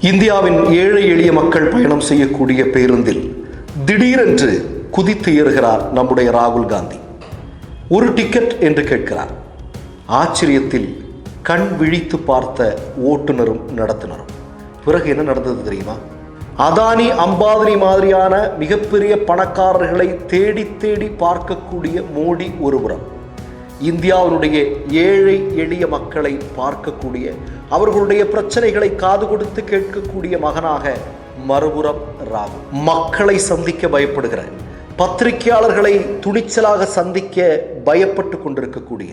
இந்தியாவின் ஏழை எளிய மக்கள் பயணம் செய்யக்கூடிய பேருந்தில் திடீரென்று குதித்து ஏறுகிறார் நம்முடைய ராகுல் காந்தி. ஒரு டிக்கெட் என்று கேட்கிறார். ஆச்சரியத்தில் கண் விழித்து பார்த்த ஓட்டுநரும் நடத்துனரும். பிறகு என்ன நடந்தது தெரியுமா? அதானி அம்பாதிரி மாதிரியான மிகப்பெரிய பணக்காரர்களை தேடி தேடி பார்க்கக்கூடிய மோடி ஒருபுறம். இந்தியாவினுடைய ஏழை எளிய மக்களை பார்க்கக்கூடிய அவர்களுடைய பிரச்சனைகளை காது கொடுத்து கேட்கக்கூடிய மகனாக மறுபுறம் ராகு. மக்களை சந்திக்க பயப்படுகிற பத்திரிகையாளர்களை துணிச்சலாக சந்திக்க பயப்பட்டு கொண்டிருக்கக்கூடிய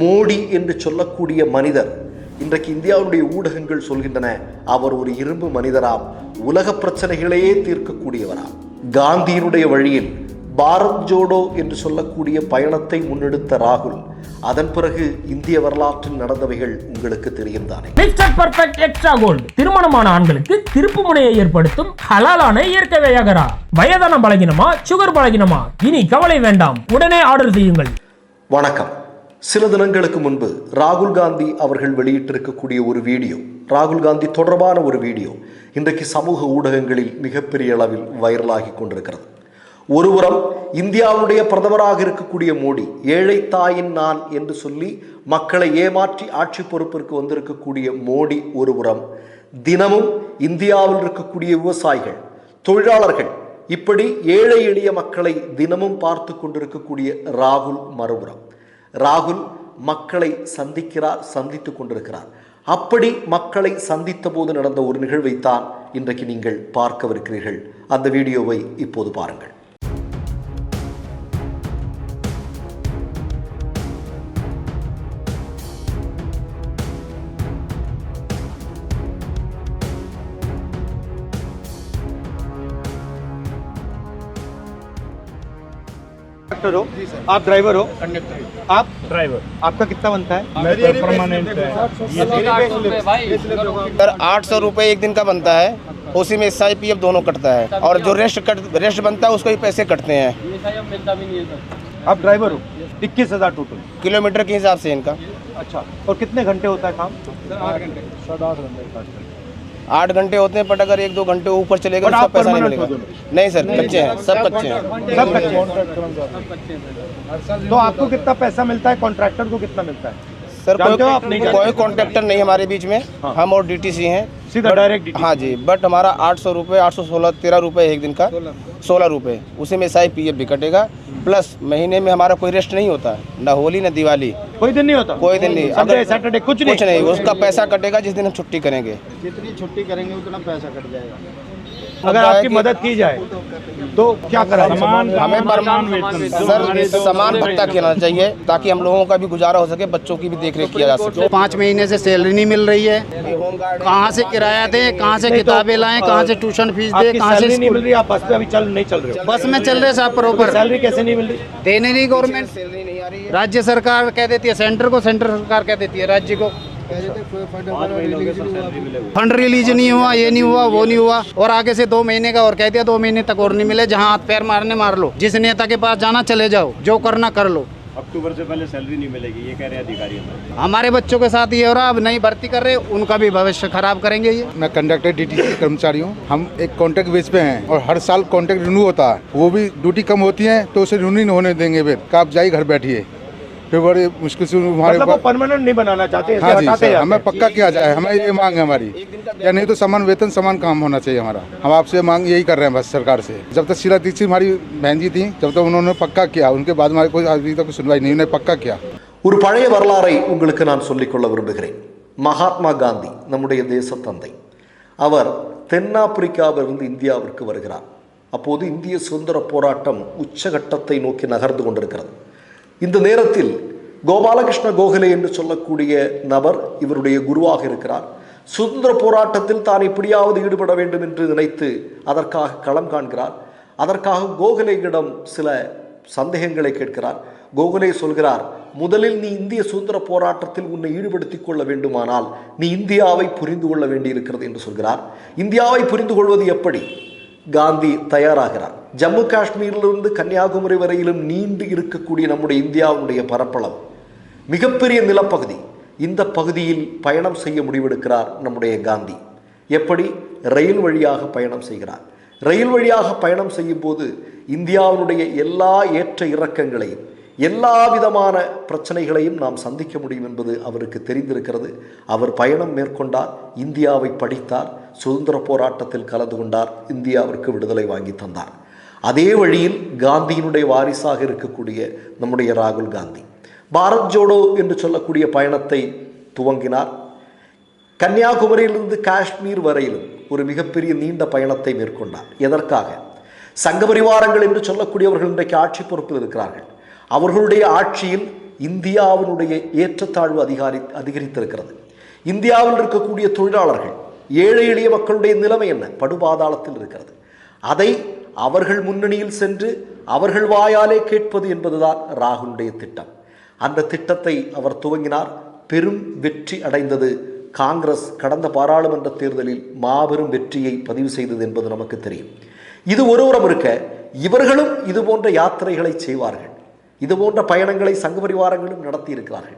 மோடி என்று சொல்லக்கூடிய மனிதர் இன்றைக்கு இந்தியாவுடைய ஊடகங்கள் சொல்கின்றன அவர் ஒரு இரும்பு மனிதராம் உலக பிரச்சனைகளையே தீர்க்கக்கூடியவராம். காந்தியினுடைய வழியில் பாரத் ஜோடோ என்று சொல்லக்கூடிய பயணத்தை முன்னெடுத்த ராகுல் அதன் பிறகு இந்திய வரலாற்றில் நடந்தவைகள் உங்களுக்கு தெரியும் தானே? மிஸ்டர் பர்ஃபெக்ட் எக்ஸ்ட்ரா கோல்டு திருமணமான ஆண்களுக்கு திருப்பு முனையை ஏற்படுத்தும் ஹலாலான இயற்கை வியாகரா வயதான பலகினமா சுகர் பலகினமா? இனி கவலை வேண்டாம். உடனே ஆர்டர் செய்யுங்கள். வணக்கம். சில தினங்களுக்கு முன்பு ராகுல் காந்தி அவர்கள் வெளியிட்டிருக்கக்கூடிய ஒரு வீடியோ ராகுல் காந்தி தொடர்பான ஒரு வீடியோ இன்றைக்கு சமூக ஊடகங்களில் மிகப்பெரிய அளவில் வைரலாகி கொண்டிருக்கிறது. ஒருபுறம் இந்தியாவுடைய பிரதமராக இருக்கக்கூடிய மோடி ஏழை தாயின் நான் என்று சொல்லி மக்களை ஏமாற்றி ஆட்சி பொறுப்பிற்கு வந்திருக்கக்கூடிய மோடி ஒருபுறம் தினமும் இந்தியாவில் இருக்கக்கூடிய விவசாயிகள் தொழிலாளர்கள் இப்படி ஏழை எளிய மக்களை தினமும் பார்த்து கொண்டிருக்கக்கூடிய ராகுல் மறுபுறம். ராகுல் மக்களை சந்திக்கிறார் சந்தித்துக் கொண்டிருக்கிறார். அப்படி மக்களை சந்தித்த போது நடந்த ஒரு நிகழ்வைத்தான் இன்றைக்கு நீங்கள் பார்க்கவிருக்கிறீர்கள். அந்த வீடியோவை இப்போது பாருங்கள். कंडक्टर हो आप ड्राइवर हो कंडक्टर आप ड्राइवर। आपका कितना बनता है? मैं परमानेंट सर आठ सौ रुपये एक दिन का बनता है उसी में एस आई पी एफ़ दोनों कटता है। और जो रेस्ट कट रेस्ट बनता है उसको ही पैसे कटते हैं। आप ड्राइवर हो? इक्कीस हज़ार टोटल। किलोमीटर के हिसाब से इनका। अच्छा और कितने घंटे होता है काम? आठ घंटे। आठ घंटे आठ घंटे होते हैं बट अगर एक दो घंटे ऊपर चलेगा तो उसका आप पैसा नहीं मिलेगा। नहीं सर कच्चे हैं सब कच्चे हैं। सब कच्चे तो आपको कितना पैसा मिलता है कॉन्ट्रैक्टर को कितना मिलता है? सर? कोई कोई कॉन्ट्रैक्टर नहीं हमारे बीच में। हाँ। हम और डीटीसी हैं। सीधा डायरेक्ट हाँ जी बट हमारा आठ सौ रुपये आठ सौ सोलह तेरह रुपये एक दिन का सोलह रुपये उसी में साई पी एफ़ भी कटेगा। प्लस महीने में हमारा कोई रेस्ट नहीं होता ना होली ना दिवाली। कोई दिन नहीं होता? कोई दिन नहीं। अगर सैटरडे कुछ नहीं। कुछ नहीं उसका पैसा कटेगा जिस दिन हम छुट्टी करेंगे। जितनी छुट्टी करेंगे उतना पैसा कट जाएगा। अगर आपकी मदद की जाए तो क्या करा जाए? हमें पर सर समान भत्ता किया चाहिए ताकि हम लोगों का भी गुजारा हो सके बच्चों की भी देख रेख किया जा सके। पाँच महीने से सैलरी नहीं मिल रही है। कहाँ से किराया दें कहाँ से तो, किताबें लाएँ कहाँ से ट्यूशन फ़ीस दें कहाँ से नहीं मिल रही आप बस पे अभी चल नहीं चल रहे हो। बस में चल रहे साहब प्रॉपर सैलरी कैसे नहीं मिल रही? देने नहीं गवर्नमेंट। राज्य सरकार कह देती है सेंटर को सेंटर सरकार कह देती है राज्य को। फंड रिलीज़ नहीं हुआ ये नहीं हुआ वो नहीं हुआ। और आगे से दो महीने का और कह दिया दो महीने तक और नहीं मिले जहाँ हाथ पैर मारने मार लो। जिस नेता के पास जाना चले जाओ। जो करना कर लो। अक्टूबर से पहले सैलरी नहीं मिलेगी ये कह रहे हैं अधिकारी हमारे। हमारे बच्चों के साथ ये हो रहा है अब नहीं भर्ती कर रहे उनका भी भविष्य खराब करेंगे ये। मैं कंडक्टर डीटीसी कर्मचारी हूँ। हम एक कॉन्ट्रैक्ट बेस पे हैं और हर साल कॉन्ट्रैक्ट रिन्यू होता है। वो भी ड्यूटी कम होती है तो उसे रिन्यू नहीं होने देंगे फिर। आप जाइए घर बैठिए। फिर बड़ी मुश्किल से हमारे मतलब वो ऊपर- परमानेंट नहीं बनाना चाहते हाँ जी हटाते सर जाते हमें हैं। पक्का किया जाए हमें ये मांग है हमारी या नहीं तो समान वेतन समान काम होना चाहिए हमारा हम आपसे मांग यही कर रहे हैं बस सरकार से जब तक शीला दीक्षित हमारी बहन जी थी जब तक उन्होंने पक्का किया उनके बाद हमारी कोई अभी तक सुनवाई नहीं उन्होंने पक्का किया ஒரு பழைய வரலாறை உங்களுக்கு நான் சொல்லிக்கொள்ள விரும்புகிறேன் மகாத்மா காந்தி நம்முடைய தேசத்தந்தை அவர் தென்னாப்பிரிக்காவிலிருந்து இந்தியாவிற்கு வருகிறார் அப்போது இந்திய சுதந்திர போராட்டம் உச்சகட்டத்தை நோக்கி நகர்ந்து கொண்டிருக்கிறது இந்த நேரத்தில் கோபாலகிருஷ்ண கோகலே என்று சொல்லக்கூடிய நபர் இவருடைய குருவாக இருக்கிறார். சுதந்திர போராட்டத்தில் தான் இப்படியாவது ஈடுபட வேண்டும் என்று நினைத்து அதற்காக களம் காண்கிறார். அதற்காக கோகலேயிடம் சில சந்தேகங்களை கேட்கிறார். கோகலே சொல்கிறார் முதலில் நீ இந்திய சுதந்திர போராட்டத்தில் உன்னை ஈடுபடுத்திக் கொள்ள வேண்டுமானால் நீ இந்தியாவை புரிந்து கொள்ள வேண்டியிருக்கிறது என்று சொல்கிறார். இந்தியாவை புரிந்து கொள்வது எப்படி? காந்தி தயாராகிறார். ஜம்மு காஷ்மீரிலிருந்து கன்னியாகுமரி வரையிலும் நீண்டு இருக்கக்கூடிய நம்முடைய இந்தியாவுடைய பரப்பளவு மிகப்பெரிய நிலப்பகுதி. இந்த பகுதியில் பயணம் செய்ய முடிவெடுக்கிறார் நம்முடைய காந்தி. எப்படி? ரயில் வழியாக பயணம் செய்கிறார். ரயில் வழியாக பயணம் செய்யும் போது இந்தியாவினுடைய எல்லா ஏற்ற இறக்கங்களையும் எல்லா விதமான பிரச்சனைகளையும் நாம் சந்திக்க முடியும் என்பது அவருக்கு தெரிந்திருக்கிறது. அவர் பயணம் மேற்கொண்டார் இந்தியாவை படித்தார் சுதந்திர போராட்டத்தில் கலந்து கொண்டார் இந்தியாவிற்கு விடுதலை வாங்கி தந்தார். அதே வழியில் காந்தியினுடைய வாரிசாக இருக்கக்கூடிய நம்முடைய ராகுல் காந்தி. பாரத் ஜோடோ என்று சொல்லக்கூடிய பயணத்தை துவங்கினார். கன்னியாகுமரியிலிருந்து காஷ்மீர் வரையிலும் ஒரு மிகப்பெரிய நீண்ட பயணத்தை மேற்கொண்டார். எதற்காக? சங்க பரிவாரங்கள் என்று சொல்லக்கூடியவர்கள் இன்றைக்கு ஆட்சி பொறுப்பில் இருக்கிறார்கள். அவர்களுடைய ஆட்சியில் இந்தியாவினுடைய ஏற்றத்தாழ்வு அதிகாரி அதிகரித்திருக்கிறது. இந்தியாவில் இருக்கக்கூடிய தொழிலாளர்கள் ஏழை எளிய மக்களுடைய நிலைமை என்ன? படுபாதாளத்தில் இருக்கிறது. அதை அவர்கள் முன்னணியில் சென்று அவர்கள் வாயாலே கேட்பது என்பதுதான் ராகுலுடைய திட்டம். அந்த திட்டத்தை அவர் துவங்கினார். பெரும் வெற்றி அடைந்தது. காங்கிரஸ் கடந்த பாராளுமன்ற தேர்தலில் மாபெரும் வெற்றியை பதிவு செய்தது என்பது நமக்கு தெரியும். இது ஒருபுறம் இருக்க இவர்களும் இது போன்ற யாத்திரைகளை செய்வார்கள். இது போன்ற பயணங்களை சங்க பரிவாரங்களும் நடத்தி இருக்கிறார்கள்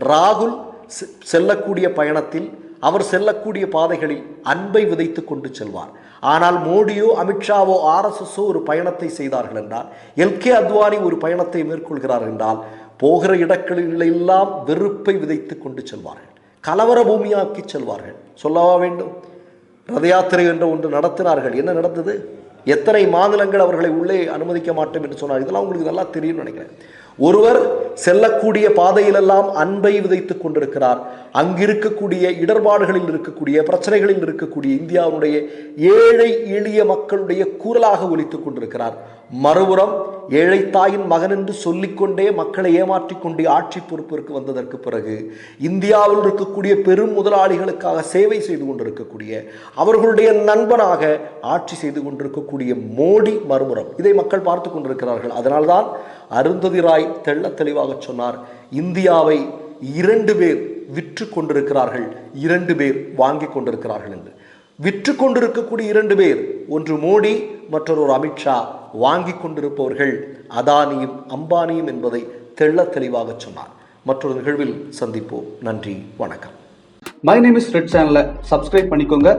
ராகுல் செ- செல்லக்கூடிய பயணத்தில் அவர் செல்லக்கூடிய பாதைகளில் அன்பை விதைத்து கொண்டு செல்வார். ஆனால் மோடியோ அமித்ஷாவோ ஆர்எஸ்எஸ்ஸோ ஒரு பயணத்தை செய்தார்கள் என்றால் எல்கே அத்வானி ஒரு பயணத்தை மேற்கொள்கிறார் என்றால் போகிற இடங்களில் எல்லாம் வெறுப்பை விதைத்து கொண்டு செல்வார்கள். கலவர பூமியாக்கி செல்வார்கள். சொல்லவா வேண்டும்? ரத யாத்திரை என்ற ஒன்று நடத்தினார்கள். என்ன நடந்தது? எத்தனை மாநிலங்கள் அவர்களை உள்ளே அனுமதிக்க மாட்டோம் என்று சொன்னார் இதெல்லாம் உங்களுக்கு நல்லா தெரியும்னு நினைக்கிறேன். ஒருவர் செல்லக்கூடிய பாதையிலெல்லாம் அன்பை விதைத்துக் கொண்டிருக்கிறார். அங்கிருக்கக்கூடிய இடர்பாடுகளில் இருக்கக்கூடிய பிரச்சனைகளில் இருக்கக்கூடிய இந்தியாவுடைய ஏழை எளிய மக்களுடைய கூறலாக ஒலித்துக் கொண்டிருக்கிறார். மறுபுறம் ஏழை தாயின் மகன் என்று சொல்லிக்கொண்டே மக்களை ஏமாற்றிக் கொண்டே ஆட்சி பொறுப்பிற்கு வந்ததற்கு பிறகு இந்தியாவில் இருக்கக்கூடிய பெரும் முதலாளிகளுக்காக சேவை செய்து கொண்டிருக்கக்கூடிய அவர்களுடைய நண்பனாக ஆட்சி செய்து கொண்டிருக்கக்கூடிய மோடி மறுபுறம். இதை மக்கள் பார்த்து கொண்டிருக்கிறார்கள். அதனால்தான் அருந்ததி ராய் தெள்ள தெளிவாக சொன்னார். இந்தியாவை இரண்டு பேர் விற்று கொண்டிருக்கிறார்கள். இரண்டு பேர் வாங்கி கொண்டிருக்கிறார்கள் என்று. விற்று கொண்டிருக்கக்கூடிய இரண்டு பேர் ஒன்று மோடி மற்றொரு அமித்ஷா வாங்கி கொண்டிருப்பவர்கள் அதானியும் அம்பானியும் என்பதை தெள்ள தெளிவாக சொன்னார். மற்றொரு நிகழ்வில் சந்திப்போம். நன்றி வணக்கம். மை நேம் இஸ் ரெட் சேனலை சப்ஸ்கிரைப் பண்ணிக்கோங்க.